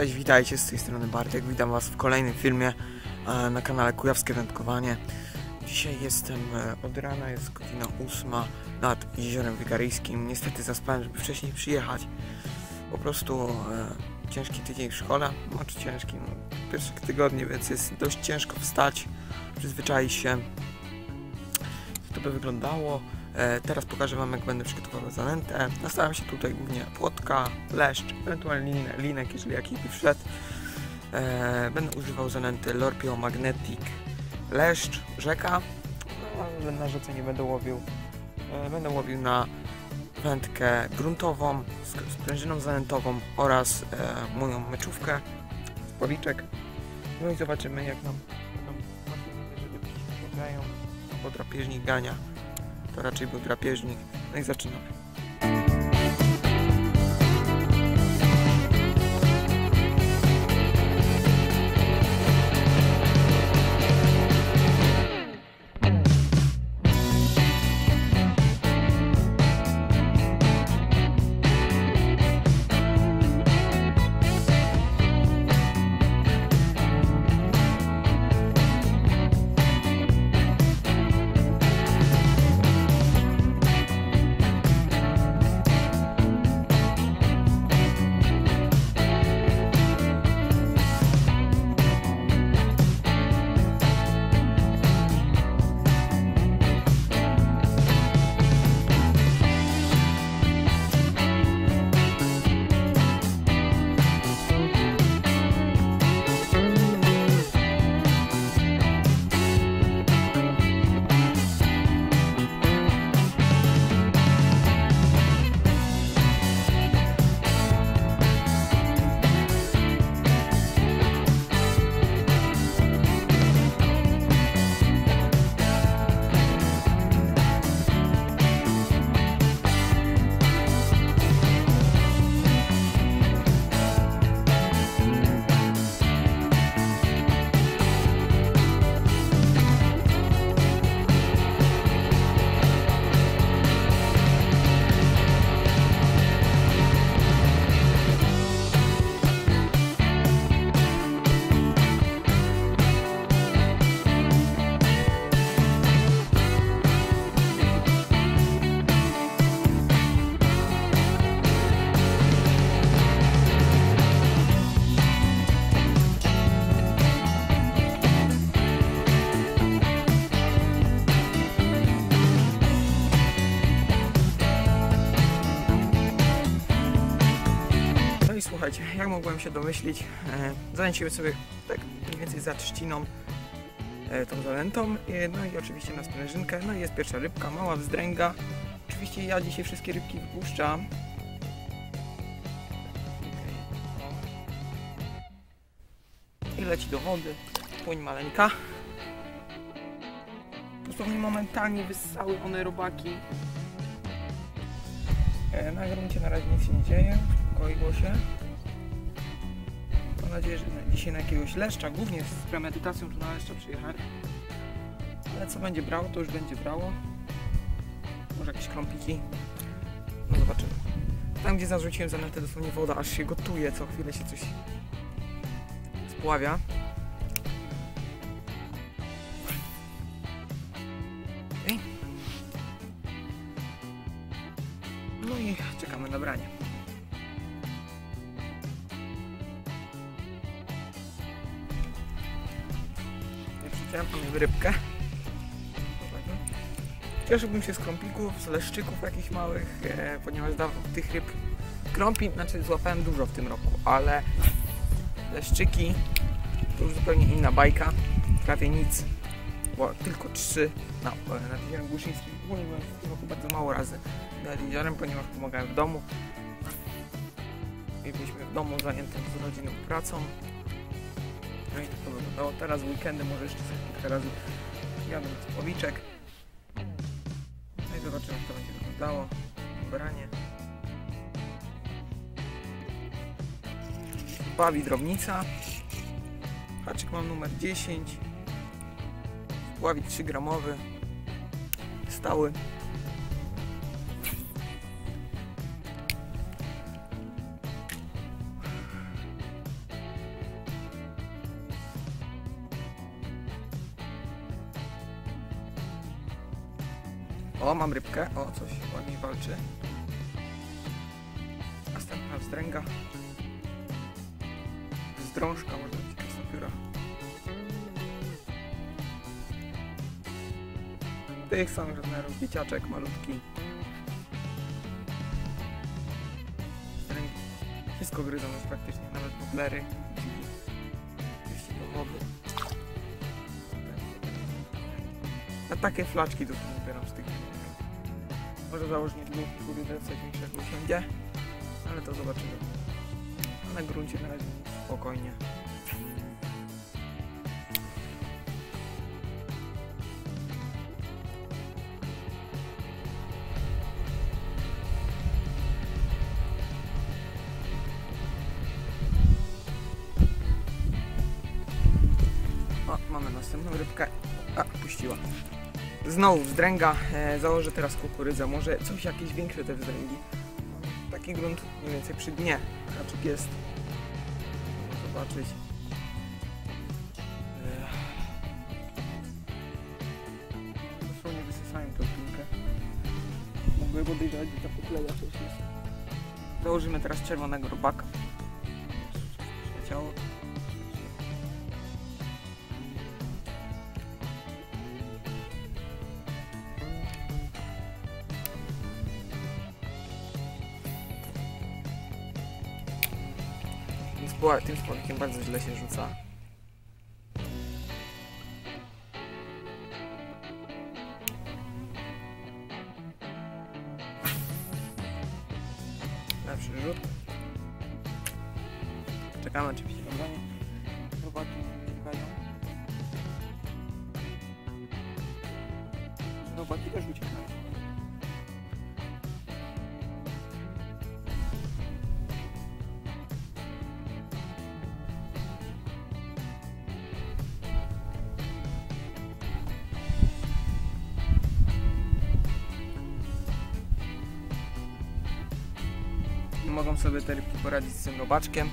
Cześć, witajcie, z tej strony Bartek, witam Was w kolejnym filmie e, na kanale Kujawskie Wędkowanie. Dzisiaj jestem e, od rana, jest godzina 8 nad Jeziorem Wygaryjskim. Niestety zaspałem, żeby wcześniej przyjechać. Po prostu e, ciężki tydzień w szkole, znaczy ciężki, no, pierwsze tygodnie, więc jest dość ciężko wstać, przyzwyczaić się. Jak to by wyglądało? E, teraz pokażę Wam, jak będę przygotowywał zanętę. Nastawiam się tutaj głównie płotka, leszcz, ewentualnie linek, jeżeli jakiś by wszedł. E, będę używał zanęty Lorpio Magnetic leszcz, rzeka. No, na rzece nie będę łowił. E, będę łowił na wędkę gruntową z, z prężyną zanętową oraz moją meczówkę, policzek. No i zobaczymy jak nam będą jeżeli się grają, bo drapieżnik gania to raczej był drapieżnik. No i zaczynamy. Mogłem się domyślić, e, zanęciłem sobie tak mniej więcej za trzciną e, tą zanętą, e, no i oczywiście na sprężynkę, no i jest pierwsza rybka, mała wzdręga. Oczywiście ja dzisiaj wszystkie rybki wypuszczam. I leci do wody, płyń maleńka. Dosłownie momentalnie wyssały one robaki. Na gruncie na razie nic się nie dzieje, uspokoiło się. Mam nadzieję, że dzisiaj na jakiegoś leszcza, głównie z premedytacją tu na leszcza przyjechać. Ale co będzie brało, to już będzie brało. Może jakieś krąpiki. No zobaczymy. Tam gdzie zarzuciłem zanętę dosłownie woda aż się gotuje, co chwilę się coś spławia. Cieszyłbym się z krąpików, z leszczyków małych, e, ponieważ da, tych ryb krąpi, znaczy złapałem dużo w tym roku, ale leszczyki to już zupełnie inna bajka, prawie nic, bo tylko trzy na, nad jeziorem Głuszyńskim. Ogólnie byłem w tym roku bardzo mało razy nad jeziorem, ponieważ pomagałem w domu. Byliśmy w domu zajętym z rodziną pracą. No i tak to wyglądało. Teraz weekendy może jeszcze kilka razy jadę z powiczek. Zobaczymy jak to będzie wyglądało. Branie. Bawi drobnica. Haczyk mam numer 10. Ławik 3 gramowy. Stały. O, mam rybkę. O, coś ładniej walczy. Następna wzdręga. Zdrążka, może być krasopióra. Tych samych rozmiarów, dzieciaczek malutki. Wszystko gryzą jest praktycznie, nawet woblery. Jeśli do wody. Na takie flaczki to zbieram z tych Może założyć dwóch kurydę, coś większego usiądzie, ale to zobaczymy. Na gruncie na razie spokojnie. Znowu wzdręga. E, założę teraz kukurydzę. Może coś jakieś większe te wzdręgi. Taki grunt mniej więcej przy dnie. Haczyk jest. Zobaczyć. E, Dosłownie wysysają tą pinkę. Mogę podejrzewać, że ta pokleja coś jest. Założymy teraz czerwonego robaka. Spła- Tym spławikiem bardzo źle się rzuca. Lepszy rzut. Czekamy oczywiście na branie. Robaki uciekają. Robaki też uciekają. Sobie te rybki poradzić z tym robaczkiem.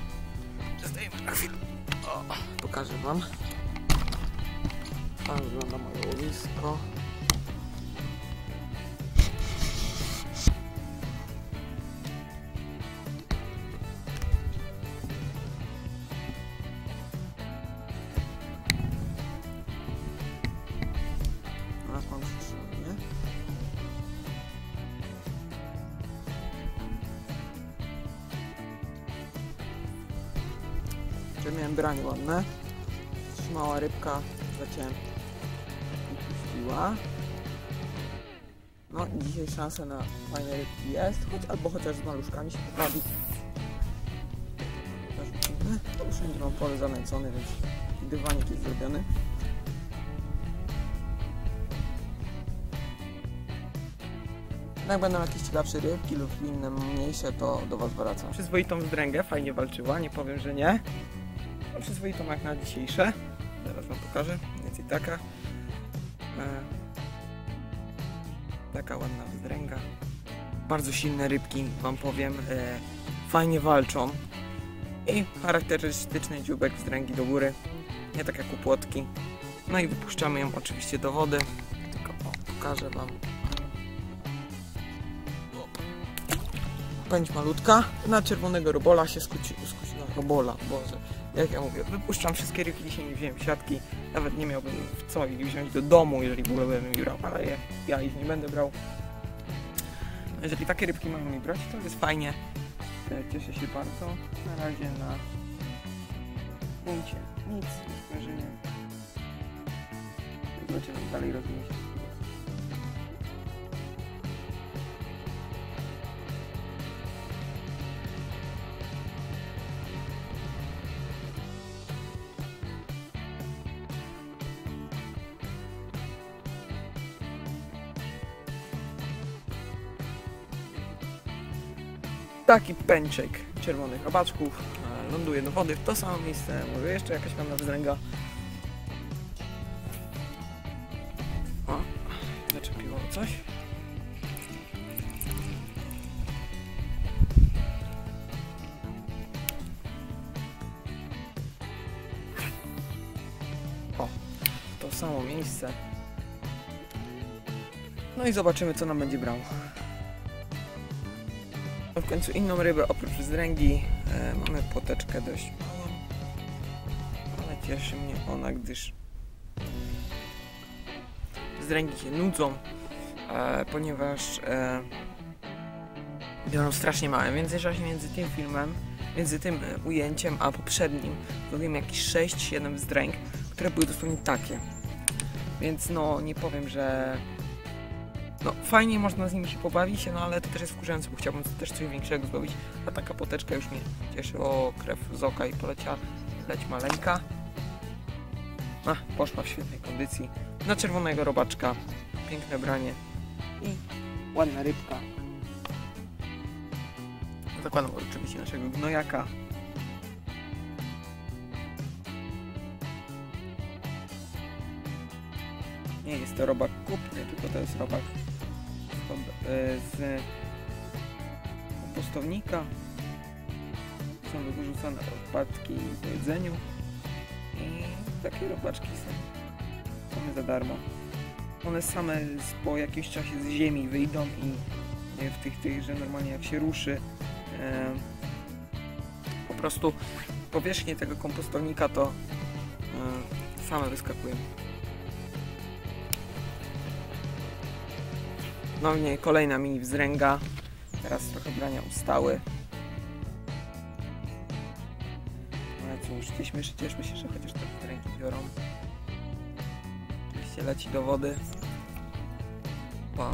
Zdejmę na chwilę. O, pokażę wam. Tak wygląda moje łowisko. Miałem branie ładne. Trzymała rybka, zaciąłem i puściła. No dzisiaj szansa na fajne rybki jest, choć albo chociaż z maluszkami się poprawić. Już wszędzie mam pole zanęcone, więc dywanik jest zrobiony. No Jak będą jakieś ciekawsze rybki lub inne mniejsze, to do Was wracam. Przyzwoitą wzdręgę, fajnie walczyła, nie powiem, że nie. No, przyzwoitą jak na dzisiejsze. Zaraz Wam pokażę. Mniej więcej taka. E, taka ładna wzdręga. Bardzo silne rybki, Wam powiem. E, fajnie walczą. I charakterystyczny dziubek wzdręgi do góry. Nie tak jak u płotki. No i wypuszczamy ją oczywiście do wody. Tylko o, pokażę Wam. Pędź malutka. Na czerwonego robola się skuci, skusiła. Robola, Boże. Jak ja mówię, wypuszczam wszystkie rybki, dzisiaj nie wziąłem siatki. Nawet nie miałbym w co ich wziąć do domu, jeżeli w ogóle bym brał, ale je, ja ich nie będę brał. Jeżeli takie rybki mają mi brać, to jest fajnie. E, Cieszę się bardzo. Na razie na punkcie nic, nie. Zobaczymy, dalej rozwinie Taki pęczek czerwonych robaczków e, ląduje do wody w to samo miejsce. Może jeszcze jakaś tam wzdręga. O, zaczepiło coś. O, to samo miejsce. No i zobaczymy, co nam będzie brało. W końcu inną rybę, oprócz zdręgi, e, mamy poteczkę dość małą, ale cieszy mnie ona, gdyż zdręgi się nudzą, e, ponieważ e, biorą strasznie małe. W międzyczasie między tym filmem, między tym e, ujęciem a poprzednim zrobiłem jakieś 6-7 zdręg, które były dosłownie takie. Więc no nie powiem, że no fajnie można z nimi się pobawić, no ale to też jest wkurzające, bo chciałbym też coś większego zdobyć, a taka poteczka już mnie cieszy, o krew z oka i poleciała leć maleńka. A, poszła w świetnej kondycji. Na czerwonego robaczka, piękne branie i ładna rybka. Zakładam oczywiście naszego gnojaka. Nie jest to robak kupny, tylko to jest robak z, kompostownika. Są wyrzucane odpadki w jedzeniu i takie robaczki są same za darmo. One same po jakimś czasie z ziemi wyjdą i e, w tych, tych, że normalnie jak się ruszy e, po prostu powierzchnię tego kompostownika to e, same wyskakują. No nie, kolejna mini wzręga. Teraz trochę brania ustały. Ale cóż, cieszmy się, cieszmy się, że chociaż te wzręgi biorą. Oczywiście leci do wody. Pa.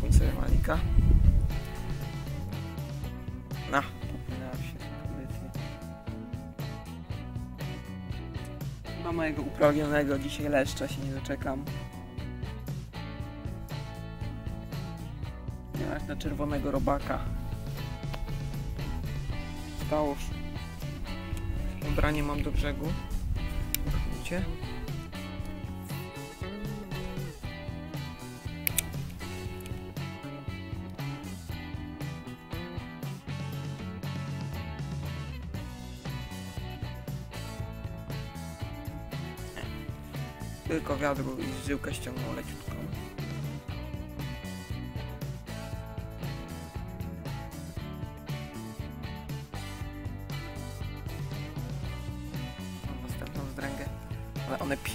Pójdź sobie malika. Na, popłynęła się kondycję. Na mojego uprawnionego dzisiaj leszcza się nie doczekam. Na czerwonego robaka. Stałoż. Ubranie mam do brzegu. Widzicie? Tylko wiadro i żyłkę ściągnął leciutko.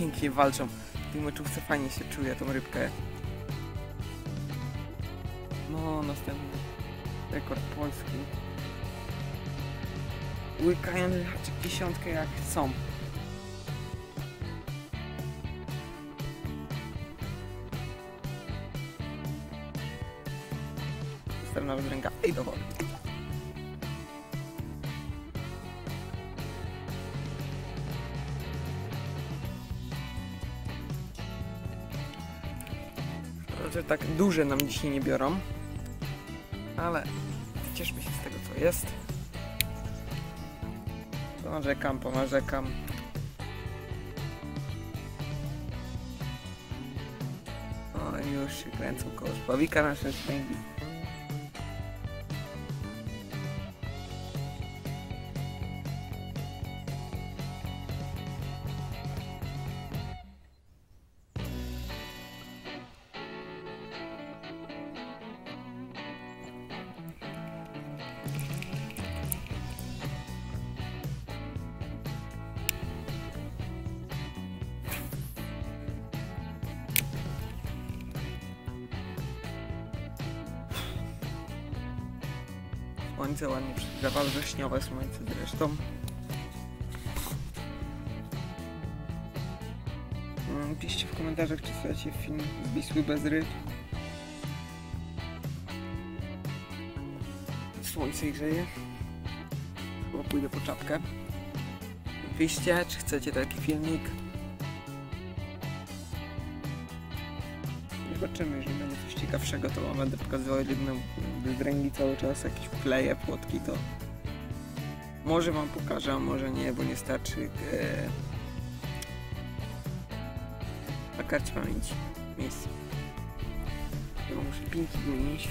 Pięknie walczą. W tej moczówce fajnie się czuje tą rybkę. No, następny rekord polski. Łykają haczyk dziesiątkę jak chcą. Następna wydręga i do wody. Znaczy tak duże nam dzisiaj nie biorą, ale cieszmy się z tego co jest. Ponarzekam, ponarzekam. O, już się kręcą koło spawika nasze spęgi. Słońce ładnie przygrzewa, wrześniowe słońce zresztą. Mm, Piszcie w komentarzach, czy słuchacie film Wisły bez ryb. Słońce grzeje. Chyba pójdę po czapkę. Piszcie, czy chcecie taki filmik. Zobaczymy, jeżeli będzie coś ciekawszego, to wam będę pokazywał jedną dręgi cały czas, jakieś kleje, płotki, to może wam pokażę, a może nie, bo nie starczy e, na karcie pamięci miejsce. Ja muszę pinki wymienić.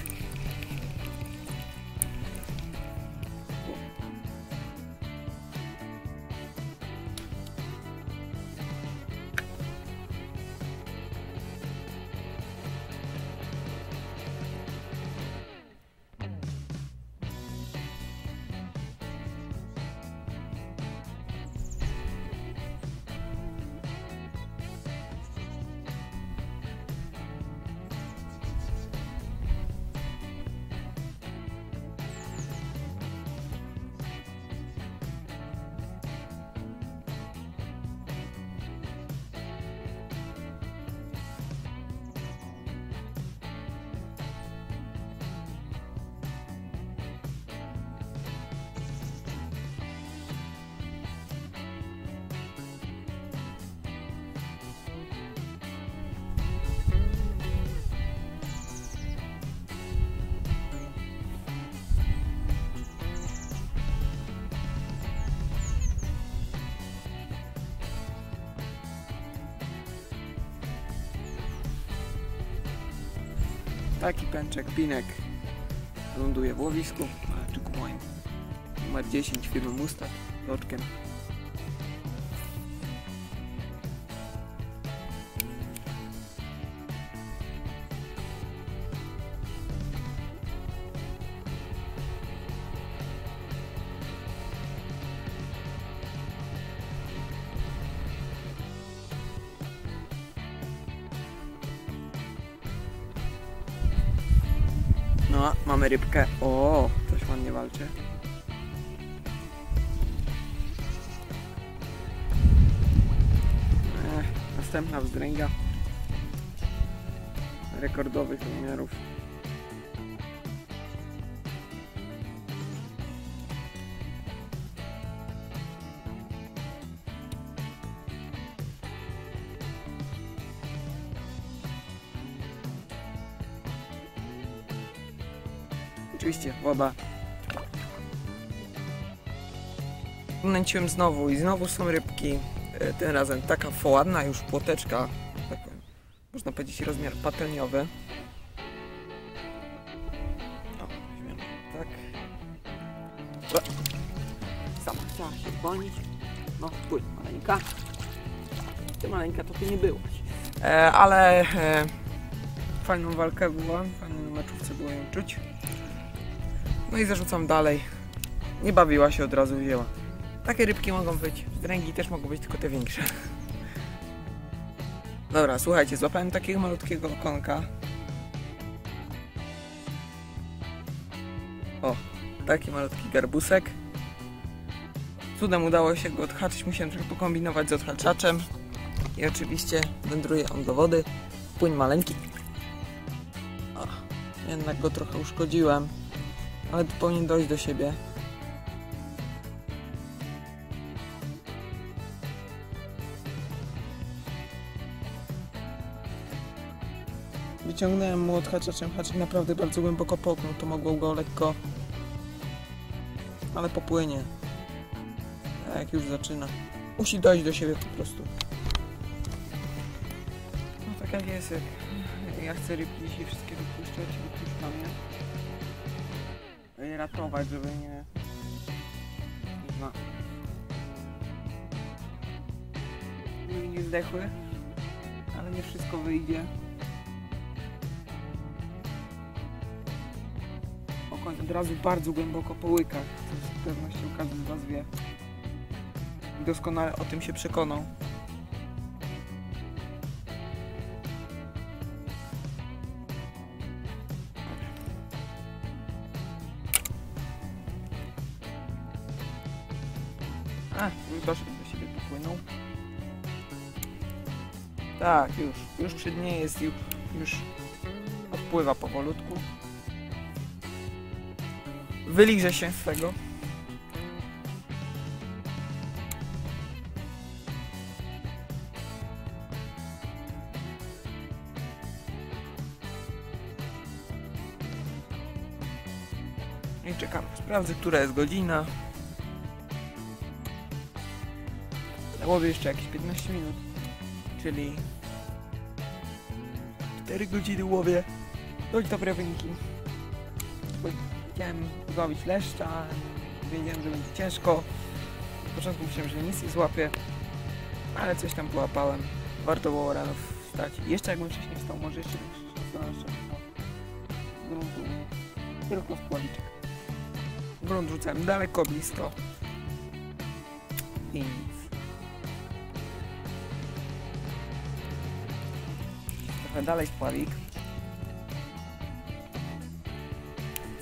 Taki pęczek pinek ląduje w łowisku na haczyku moim. Numer 10 firmy Mustang loczkiem. Mamy rybkę. O, coś ładnie walczy. Ech, następna wzdręga. Rekordowych rozmiarów. Oczywiście, woda. Nęciłem znowu i znowu są rybki. E, Tym razem taka ładna już płoteczka. Tak, można powiedzieć rozmiar patelniowy. O, tak. Sama chciała się zwolnić. No, płyń maleńka. Ty maleńka to ty nie byłaś. E, ale e, fajną walkę była, fajną meczówce było ją czuć. No i zarzucam dalej. Nie bawiła się, od razu wzięła. Takie rybki mogą być. Dręgi też mogą być, tylko te większe. Dobra, słuchajcie, złapałem takiego malutkiego okonka. O, taki malutki garbusek. Cudem udało się go odhaczyć, musiałem trochę pokombinować z odhaczaczem. I oczywiście wędruje on do wody. Płyń maleńki. O, jednak go trochę uszkodziłem ale powinien dojść do siebie. Wyciągnąłem mu od haczaczem, haczyk naprawdę bardzo głęboko popnął, to mogło go lekko... Ale popłynie. A jak już zaczyna. Musi dojść do siebie po prostu. No tak jak jest, jak ja chcę rybki dzisiaj wszystkie wypuszczać, ratować, żeby nie... No. Żeby nie zdechły, ale nie wszystko wyjdzie. Okoń od razu bardzo głęboko po łykach, co z pewnością każdy z Was wie. Doskonale o tym się przekonał. Tak, już, już przy dnie jest, już, już odpływa powolutku. Wyliże się swego. I czekamy. Sprawdzę, która jest godzina. Na głowie jeszcze jakieś 15 minut, czyli 4 godziny łowię. Dość dobre wyniki. Bo chciałem złowić leszcza, wiedziałem, że będzie ciężko. Na początku myślałem, że nic nie złapię, ale coś tam połapałem. Warto było rano wstać. Jeszcze jakbym wcześniej wstał, może jeszcze bym znalazł gruntu. Tylko w pławiczek. Grunt rzucałem daleko, blisko. I trochę dalej spławik.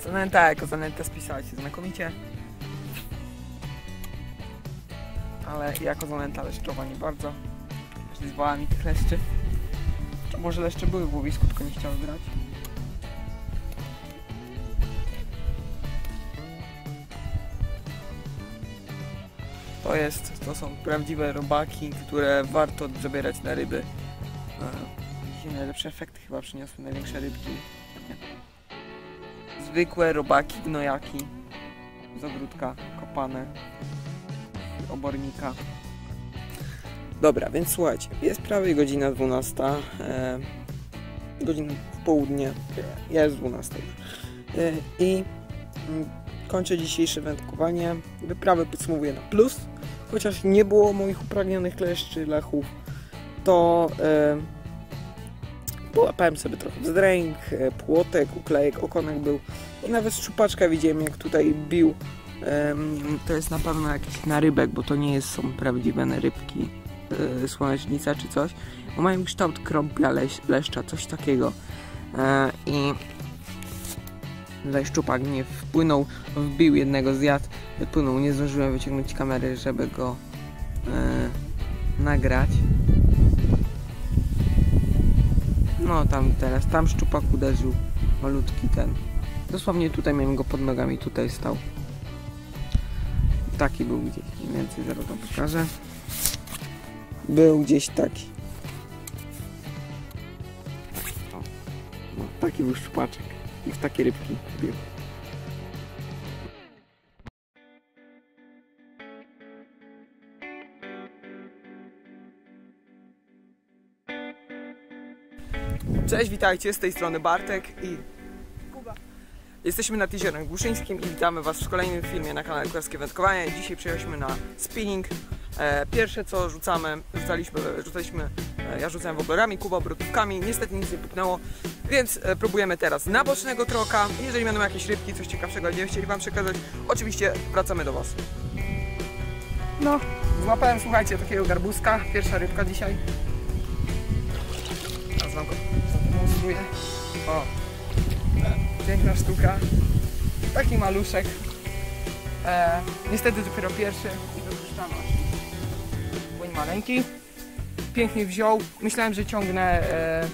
Zanęta jako zanęta spisała się znakomicie. Ale jako zanęta leszczowa nie bardzo. Jeszcze zwołała mi tych leszczy. Czy może leszcze były w łowisku, tylko nie chciały grać. To jest, to są prawdziwe robaki, które warto zabierać na ryby. Dzisiaj najlepsze efekty chyba przyniosły największe rybki. Zwykłe robaki, gnojaki z ogródka kopane obornika. Dobra, więc słuchajcie, jest prawie godzina 12. E, godzina w południe, jest 12 już. E, I mm, kończę dzisiejsze wędkowanie. Wyprawę podsumowuję na plus, chociaż nie było moich upragnionych kleszczy, lechów, to e, połapałem sobie trochę wzdręk, e, płotek, uklejek, okonek był i nawet szczupaczka widziałem jak tutaj bił. To jest na pewno jakiś narybek, bo to nie jest, są prawdziwe rybki, e, słonecznica czy coś, bo mają kształt krąpia leś, leszcza, coś takiego. E, I tutaj szczupak nie wpłynął, wbił jednego zjadł, wypłynął, nie zdążyłem wyciągnąć kamery, żeby go nagrać. No tam teraz, tam szczupak uderzył, malutki ten. Dosłownie tutaj miałem go pod nogami, tutaj stał. Taki był gdzieś, mniej więcej, zaraz wam pokażę. Był gdzieś taki. O, no, taki był szczupaczek i w takie rybki bił. Cześć, witajcie, z tej strony Bartek i Kuba. Jesteśmy nad Jeziorem Głuszyńskim i witamy Was w kolejnym filmie na kanale Kujawskie Wędkowanie. Dzisiaj przyjechaliśmy na spinning. E, pierwsze co rzucamy, rzucaliśmy, rzucaliśmy, e, ja rzucałem woblorami, Kuba obrotówkami, niestety nic nie puknęło, więc e, próbujemy teraz na bocznego troka. Jeżeli będą jakieś rybki, coś ciekawszego będziemy chcieli Wam przekazać, oczywiście wracamy do Was. No, Złapałem, słuchajcie, takiego garbuska, pierwsza rybka dzisiaj. Teraz Wam go O, piękna sztuka. Taki maluszek. E, niestety dopiero pierwszy i wypuszczamy. Płyń maleńki. Pięknie wziął. Myślałem, że ciągnę e,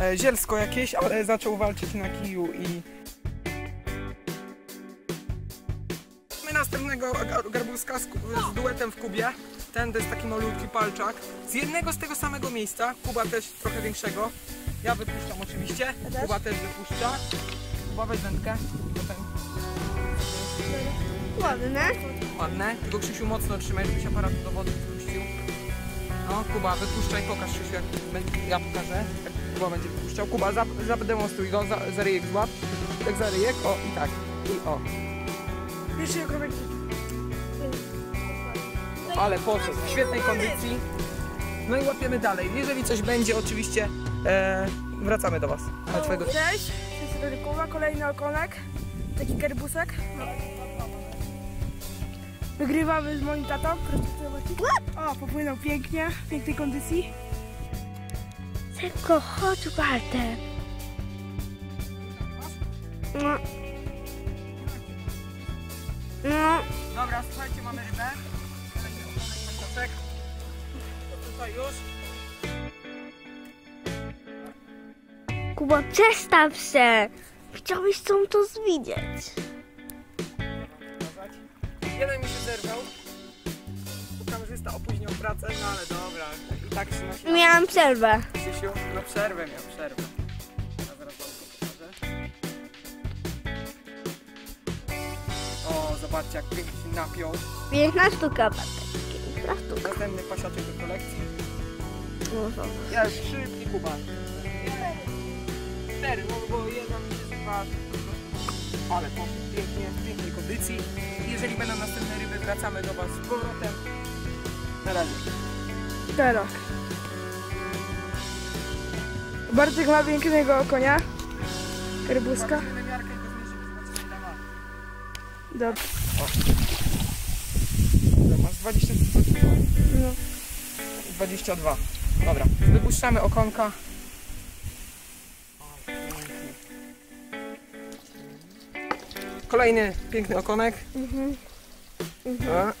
e, zielsko jakieś, ale zaczął walczyć na kiju i następnego gar- garbuska z, z duetem w kubie. Ten to jest taki malutki palczak. Z jednego z tego samego miejsca. Kuba też trochę większego. Ja wypuszczam oczywiście. też. Kuba też wypuszcza. Kuba weź wędkę. Potem ładne. ładne. Tylko Krzysiu mocno trzymaj, żebyś aparatu do wody wpuścił. No, Kuba, wypuszczaj, pokaż Krzysiu, jak ja pokażę. Jak Kuba będzie wypuszczał. Kuba, zademonstruj go, za, za ryjek złap. Tak za ryjek, o i tak. I o. Pierwszy okromek. Ale poszedł, w świetnej kondycji. No i łapiemy dalej. Jeżeli coś będzie, oczywiście e, wracamy do Was. Na twojego... Cześć, to jest Kuba, kolejny okonek. Taki kerbusek. No. Wygrywamy z moim tatą. O, popłynął pięknie, w pięknej kondycji. Tylko chodź Bartek. No. No. Dobra, już. Kuba, przestaw się. Chciałbyś tą to widzieć. Pokazać. Jeden mi się zerwał. Kamerzysta opóźnił pracę, no ale dobra. I tak się nosi. Miałam przerwę. Krzysiu, no przerwę miał, przerwę. Ja zaraz wam to pokażę. O, zobaczcie jak pięknie się napiął. Piękna sztuka, Bartek. Piękna sztuka. Następny pasiaczek do kolekcji. No, no. Ja trzy i Kuba. Cztery, bo, bo jeden jest dwa. Ale poszedł pięknie, w pięknej kondycji. Jeżeli będą następne ryby, wracamy do Was z powrotem. Na razie. Teraz. Bartek ma pięknego konia. Ma. Dobrze. Dobra, Masz 20 22. No. 22. Dobra, wypuszczamy okonka. Kolejny piękny okonek. Mhm. A.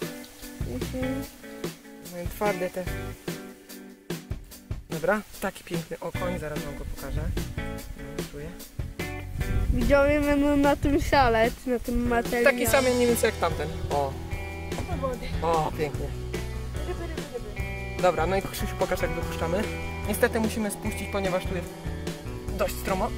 Mają twarde te. Dobra, taki piękny okoń, zaraz wam go pokażę. No, Czuję. Widzowie będą na tym szaleć, na tym materiale. Taki sam mniej więcej jak tamten. O, o, pięknie. Dobra, no i Krzysiu pokaż jak dopuszczamy. Niestety musimy spuścić, ponieważ tu jest dość stromo.